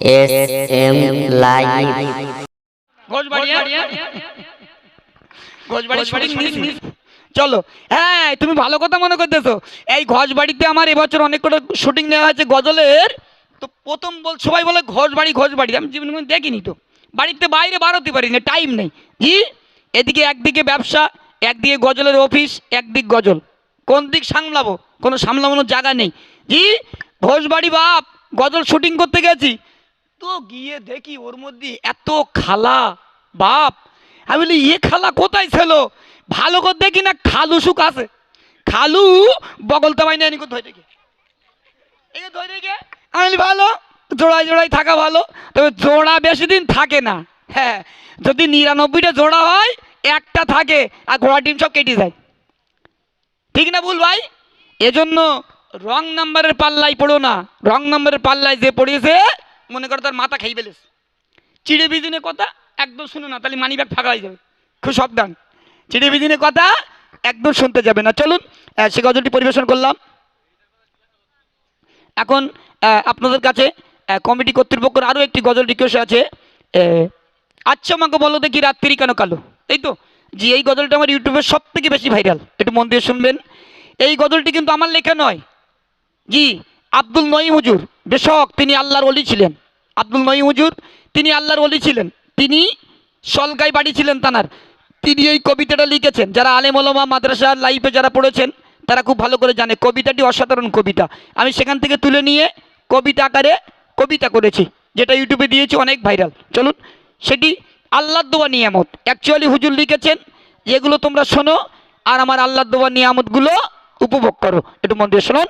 S M live Ghoshbari? Ghoshbari shooting miss miss চলো। হ্যাঁ তুমি ভালো কথা মনে করতেছো? এই ঘোষবাড়িতে আমার এবছর অনেক কটা শুটিং নেওয়া হয়েছে গজলের। তো প্রথম বল সবাই বলে ঘোষবাড়ি ঘোষবাড়ি। আমি জীবনে দেখিনি তো। বাড়িতে বাইরে বাড়াতে পারি না টাইম নেই। জি? এদিকে একদিকে ব্যবসা একদিকে গজলের অফিস একদিক গজল। কোন দিক সামলাবো? কোনো সামলানোর জায়গা নেই। জি? ঘোষবাড়ি বাপ গজল শুটিং করতে গেছি। তো গিয়ে দেখি ওর মধ্যে এত খালা বাপ। আমি বলি, এ খালা কোথায় ছিল? ভালো করে দেখি না, খালু সুখ আছে। খালু বগল তো বাইনা নিকো ধরে গে এই ধরে গে আমি বলি, ভালো, জোড়ায় জোড়ায় থাকা ভালো, তবে জোড়া বেশি দিন থাকে না। হ্যাঁ যদি নিরানব্বইটা জোড়া হয়, একটা থাকে, আর ঘোড়া ডিম সব কেটে যায়। ঠিক না ভুল ভাই? এজন্য রং নাম্বারের পাল্লায় পড়ো না। রং নাম্বারের পাল্লায় যে পড়িয়েছে মনে করো তার মাথা খেয়ে ফেলেছে। চিড়ে বিদিনে কথা একদম শুনো না, তাহলে মানি ব্যাগ ফাঁকা হয়ে যাবে। খুব সাবধান। চিড়ে বিদিনে কথা একদম শুনতে যাবে না। চলুন সে গজলটি পরিবেশন করলাম। এখন আপনাদের কাছে কমিটি কর্তৃপক্ষের আরও একটি গজল রিকোয়েস্ট আছে। আচ্ছা আমাকে বলো দেখি রাত্রি কেন কালো? এই তো, জি, এই গজলটা আমার ইউটিউবে সব থেকে বেশি ভাইরাল একটু মন দিয়ে শুনবেন। এই গজলটি কিন্তু আমার লেখা নয়। জি, আব্দুল নঈম হুজুর, বেশক, তিনি আল্লাহর অলি ছিলেন। আব্দুল নঈম হুজুর, তিনি আল্লাহর অলি ছিলেন। তিনি সলকাই বাড়ি ছিলেন তানার। তিনি এই কবিতাটা লিখেছেন। যারা আলেম ওলামা মাদ্রাসা লাইফে যারা পড়েছেন, তারা খুব ভালো করে জানে। কবিতাটি অসাধারণ কবিতা। আমি সেখান থেকে তুলে নিয়ে কবিতা আকারে কবিতা করেছি, যেটা ইউটিউবে দিয়েছি, অনেক ভাইরাল। চলুন, সেটি আল্লাহ দোয়া নিয়ামত। অ্যাকচুয়ালি হুজুর লিখেছেন যেগুলো তোমরা শোনো আর আমার আল্লাহ দোয়া নিয়ামতগুলো উপভোগ করো। একটু মন দিয়ে শুনুন।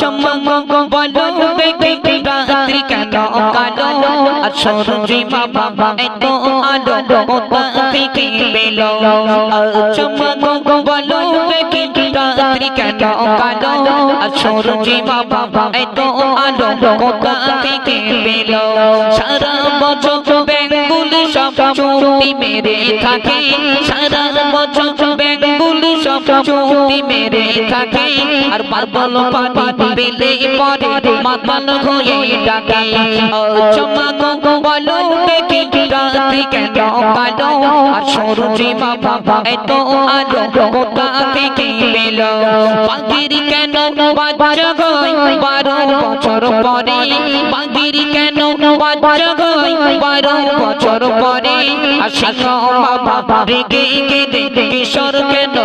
চমক বলো দেখি রাত্রি কেন কালো আর সূর্যি বাবা এত আলো কোথা থেকে পেল চমক বলো দেখি রাত্রি কেন কালো আর সূর্যি বাবা এত আলো কোথা থেকে পেল সারা বছর সব চুটি মেরে থাকে। সারা বছর বেঙ্গুল সব চুটি মেরে থাকে। আর মার্বল পানি পেলে পরে মাতাল হয়ে ডাকে। ও চমক বলো, দেখি রাত্রি কেন কালো? আর সূর্যি বাবা, এত বারো বছর পরে। পাখির কেন বারো বছর পরে? কিশোর কেন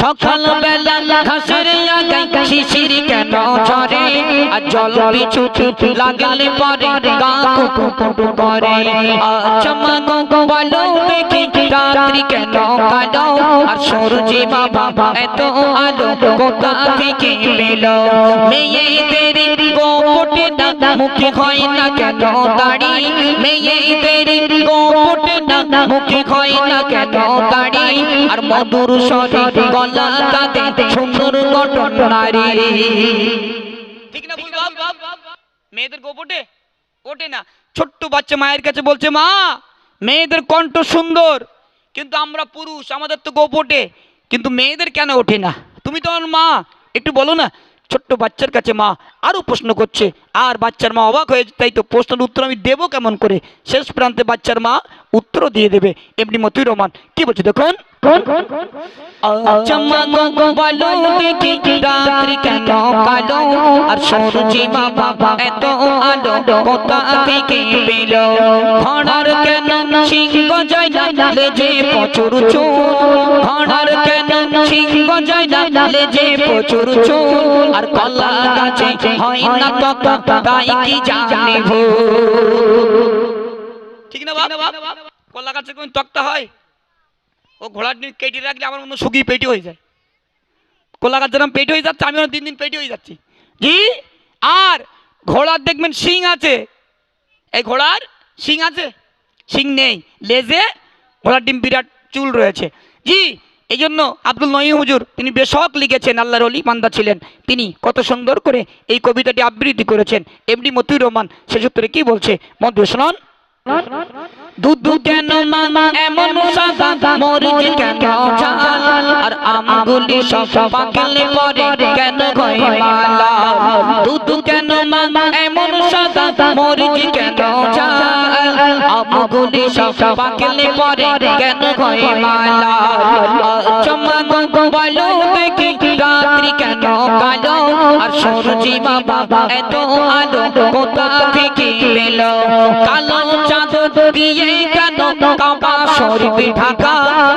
সকাল বেলা ঘাসের শিশির কেন ঝরে? আর জল পিছু লাগলে পরে গা কুটু করে চমক বলো দেখি রাত্রি কেন কালো আর সূর্যে বাবা এত আলো কোথা থেকে পেল মেয়েদের গোপটে না মুখে হয় না কেন দাড়ি মেয়েদের গোপটে না মুখে হয় না কেন দাড়ি আর মধুর স্বরে গলা তাতে সুন্দর গঠন নারী ঠিক না ভুল বাপ মেয়েদের গোপটে ওঠে না। ছোট্ট বাচ্চা মায়ের কাছে বলছে, মা, মেয়েদের কণ্ঠ সুন্দর, কিন্তু আমরা পুরুষ, আমাদের তো গোপটে কিন্তু মেয়েদের কেন ওঠে না? তুমি তো মা, একটু বলো না। ছোট্ট বাচ্চার কাছে মা আরও প্রশ্ন করছে, আর বাচ্চার মা অবাক হয়ে তাই তো প্রশ্নের উত্তর আমি দেবো কেমন করে? শেষ প্রান্তে বাচ্চার মা উত্তর দিয়ে দেবে, এমনি মতুই রহমান কি বলছে, দেখুন। কেন কালো আর বাবা এত আলো, কোথা থেকে পেল। কেন সিংহ না লেজে প্রচুর কেন সিংহ না লেজে প্রচুর আর কলা গাছে হয় না তাই কি ঠিক না বাপ? কলা গাছে কোন তক্তা হয়? ও ঘোড়ার কেটে রাখলে আমার মনে শুকিয়ে পেটি হয়ে যায়। কলা গাছ যেরকম পেটি হয়ে যাচ্ছে আমি দিন দিন পেটি হয়ে যাচ্ছি। জি আর ঘোড়ার দেখবেন শিং আছে। এই ঘোড়ার শিং আছে? শিং নেই। লেজে ঘোড়ার ডিম বিরাট চুল রয়েছে। জি এই জন্য আব্দুল নয়ী হুজুর, তিনি বেশক লিখেছেন, আল্লাহর অলি মান্দা ছিলেন। তিনি কত সুন্দর করে এই কবিতাটি আবৃত্তি করেছেন। এমডি মতিউর রহমান সে সূত্রে কী বলছে? মধ্যে শুনুন দুধ কেন মা এমন সাদা মরিচ কেন ঝাল আর আমগুলি সব পাকলে পরে কেন হয় মালা? দুধ কেন মা এমন সাদা মরিচ কেন ঝাল আমগুলি সব পাকলে পরে কেন হয় মালা? চমা গো বলো দেখি কেন কালো আর সূর্যি বাবা এত আলো, কোথা থেকে পেল কালো চাঁদ দিয়ে কেন কাবা শরীফ ঢাকা?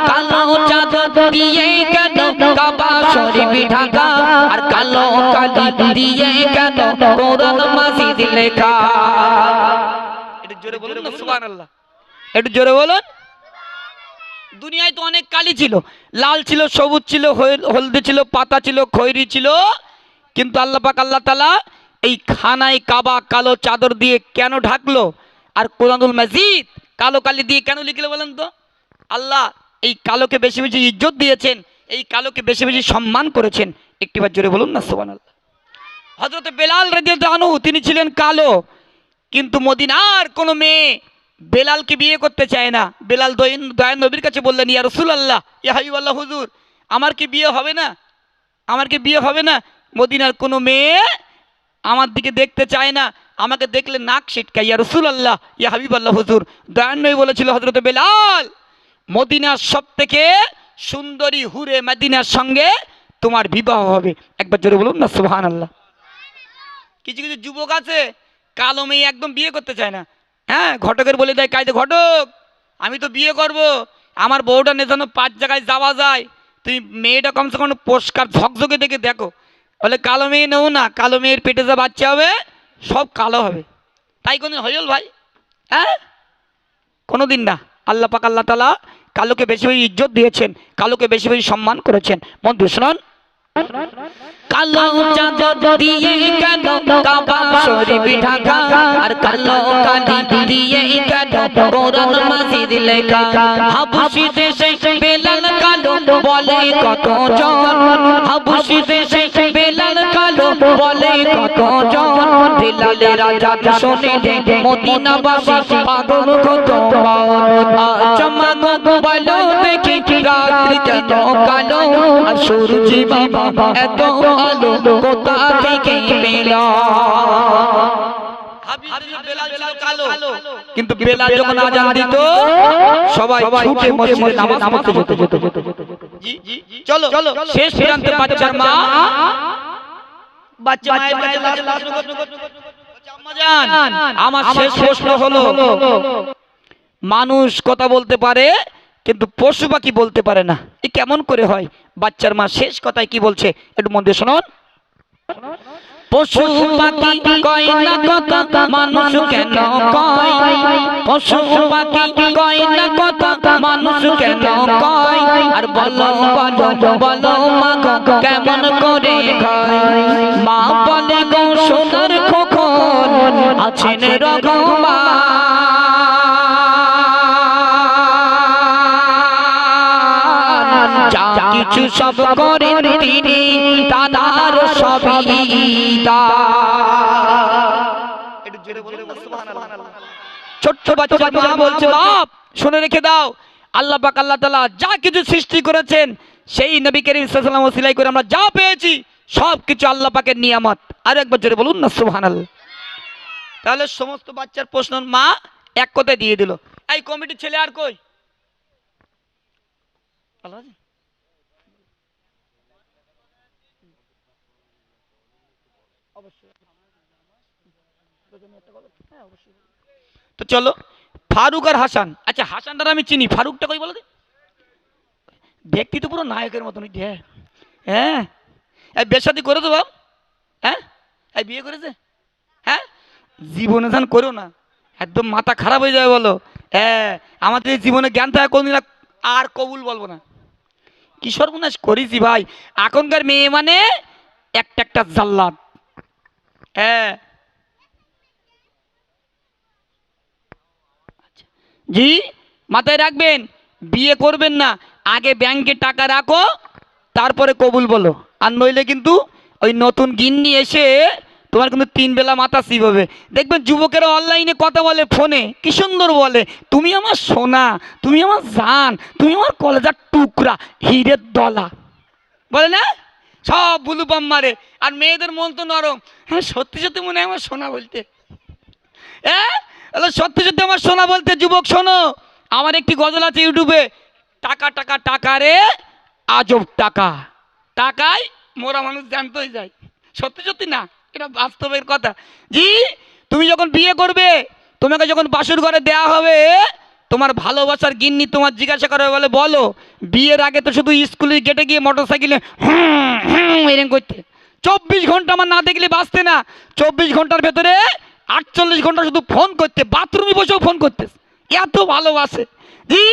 কালো চাঁদ দিয়ে কেন কাবা শরীফ ঢাকা? আর কালো কালি দিয়ে কেন কোরআন মাজিদ লেখা? একটু জোরে বলুন সুবহানাল্লাহ। একটু জোরে বলুন। দুনিয়ায় তো অনেক কালি ছিল। লাল ছিল, সবুজ ছিল, হল- হলদে ছিল, পাতা ছিল, খৈরি ছিল। কিন্তু আল্লাহ পাক, আল্লাহ তালা এই খানায় কাবা কালো চাদর দিয়ে কেন ঢাকলো? আর কোরআনুল মাজিদ কালো কালি দিয়ে কেন লিখলো বলেন তো? আল্লাহ এই কালোকে বেশি বেশি ইজ্জত দিয়েছেন, এই কালোকে বেশি বেশি সম্মান করেছেন। একটিবার জোরে বলুন না সোবান আল্লাহ হজরত বেলাল রেদিয়াত আনহু, তিনি ছিলেন কালো, কিন্তু মদিনার কোনো মেয়ে বেলালকে বিয়ে করতে চায় না। বেলাল দয়ন দয়ান নবীর কাছে বললেন, ইয়া রসুল আল্লাহ ইয়া হাবিবাল্লাহ, হুজুর, আমার কি বিয়ে হবে না? আমার কি বিয়ে হবে না? মদিনার কোনো মেয়ে আমার দিকে দেখতে চায় না। আমাকে দেখলে নাক ছিটকায়। ইয়া রসুল আল্লাহ ইয়া হাবিব আল্লাহ হুজুর নবী বলেছিল হজরত বেলাল, মদিনার সব থেকে সুন্দরী হুরে মদিনার সঙ্গে তোমার বিবাহ হবে। একবার জোরে বলুন না সুবহান আল্লাহ কিছু কিছু যুবক আছে, কালো মেয়ে একদম বিয়ে করতে চায় না। হ্যাঁ ঘটকের বলে দেয় কাইতে ঘটক, আমি তো বিয়ে করব। আমার বউটা নিয়ে যেন পাঁচ জায়গায় যাওয়া যায়। তুমি মেয়েটা কমসে কম পরিষ্কার ঝকঝকে দেখে দেখো। বলে, কালো মেয়ে নেও না, কালো মেয়ের পেটে যা বাচ্চা হবে, সব কালো হবে। তাই কোনো হইল ভাই? হ্যাঁ? কোনো দিন না। আল্লাহ পাক আল্লাহ তালা কালোকে বেশি বেশি ইজ্জত দিয়েছেন, কালোকে বেশি বেশি সম্মান করেছেন। বন্ধু, শুনুন। কালো চাঁদ দিয়ে কেন কাবা শরীফ ঢাকা? আর কালো কালি দিয়ে কেন কোরআন মাজিদ লেখা? হাবশি দেশে বেলাল কালো বলে কত জন হাবশি দেশে বেলাল কালো বলে কত জন বেলালের রাজা শুনে দে মদিনাবাসী, পাগল কত চমক বলো দেখি রাত্রি কেন কালো আর সূর্যি বাবা এত আলো কোথা থেকে পেল কিন্তু বেলাল যখন আজান দিত সবাই ছুটে মসজিদে নামাজ পড়তে যেত চলো শেষ প্রান্তে বাচ্চার মা বাচ্চা মায়ের কাছে আমার শেষ প্রশ্ন হলো মানুষ কথা বলতে পারে কিন্তু পশু পাখি বলতে পারে না। এ কেমন করে হয়? বাচ্চার মা শেষ কথায় কি বলছে? একটু মন দিয়ে শুনুন। পশু পাখি কয় না কথা মানুষ কেন পশু পাখি কয় না কথা মানুষ কেন আর বলো বলো বলো মা কেমন করে মা বলে গো, সোনার খোকন, আছেন রঘুমান সব করেন তিনি তার সবই ছোট্ট বাচ্চা মা বলছে বাপ শুনে রেখে দাও। আল্লাহ পাক আল্লাহ তাআলা যা কিছু সৃষ্টি করেছেন সেই নবী করিম সাল্লাল্লাহু আলাইহি ওয়াসাল্লাম করে আমরা যা পেয়েছি সব কিছু আল্লাহ পাকের নিয়ামত। আর একবার জোরে বলুন না সুবহানাল্লাহ। তাহলে সমস্ত বাচ্চার প্রশ্ন মা এক কথায় দিয়ে দিল। এই কমিটির ছেলে আর কই? আছে? তো চলো, ফারুক আর হাসান। আচ্ছা হাসানটা আমি চিনি, ফারুকটা কই বলো তো? ব্যক্তি তো পুরো নায়কের মতন হ্যাঁ? হ্যাঁ বেশাদি করে বাপ হ্যাঁ? এই বিয়ে করেছে? হ্যাঁ? জীবনে ধান করো না। একদম মাথা খারাপ হয়ে যাবে বলো। হ্যাঁ আমাদের জীবনে জ্ঞান থাকে কোনদিন আর কবুল বলব না। কি সর্বনাশ করেছি ভাই। এখনকার মেয়ে মানে একটা একটা জাল্লাদ। হ্যাঁ। জি, মাথায় রাখবেন, বিয়ে করবেন না, আগে ব্যাংকে টাকা রাখো, তারপরে কবুল বলো। আর নইলে কিন্তু ওই নতুন গিন্নি এসে তোমার কিন্তু তিন বেলা মাথা হবে। দেখবেন যুবকেরা অনলাইনে কথা বলে, ফোনে, কি সুন্দর বলে, তুমি আমার সোনা, তুমি আমার জান, তুমি আমার কলেজার টুকরা, হিরের দলা। বলে না? সব বুলু পাম মারে। আর মেয়েদের মন তো নরম। হ্যাঁ সত্যি সত্যি মনে হয় আমার সোনা বলতে। হ্যাঁ? সত্যি সত্যি আমার সোনা বলতে, যুবক, শোনো। আমার একটি গজল আছে ইউটিউবে। টাকা টাকা টাকা রে, আজব টাকা। টাকায় মোরা মানুষ জানতেই যায়। সত্যি সত্যি না, এটা বাস্তবের কথা। জি, তুমি যখন বিয়ে করবে, তোমাকে যখন বাসুর ঘরে দেয়া হবে তোমার ভালোবাসার গিন্নি তোমার জিজ্ঞাসা করে, বলে, বলো, বিয়ের আগে তো শুধু স্কুলের গেটে গিয়ে মোটর সাইকেলে হুম এরকম করতে। চব্বিশ ঘণ্টা আমার না দেখলে বাঁচতে না। চব্বিশ ঘণ্টার ভেতরে আটচল্লিশ ঘণ্টা শুধু ফোন করতে বাথরুমে বসেও ফোন করতে এত ভালোবাসে। জি,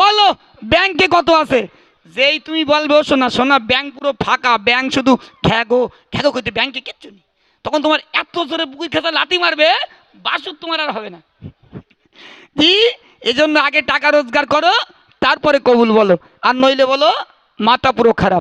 বলো ব্যাংকে কত আছে? যেই তুমি বলবে সোনা সোনা ব্যাংক পুরো ফাঁকা ব্যাংক শুধু খ্যাগো খ্যাগো করতে ব্যাংকে কিচ্ছু নেই। তখন তোমার এত জোরে বুকুর খেতে লাথি মারবে, বাসুর তোমার আর হবে না। জি এজন্য আগে টাকা রোজগার করো তারপরে কবুল বলো। আর নইলে বলো মাথা পুরো খারাপ।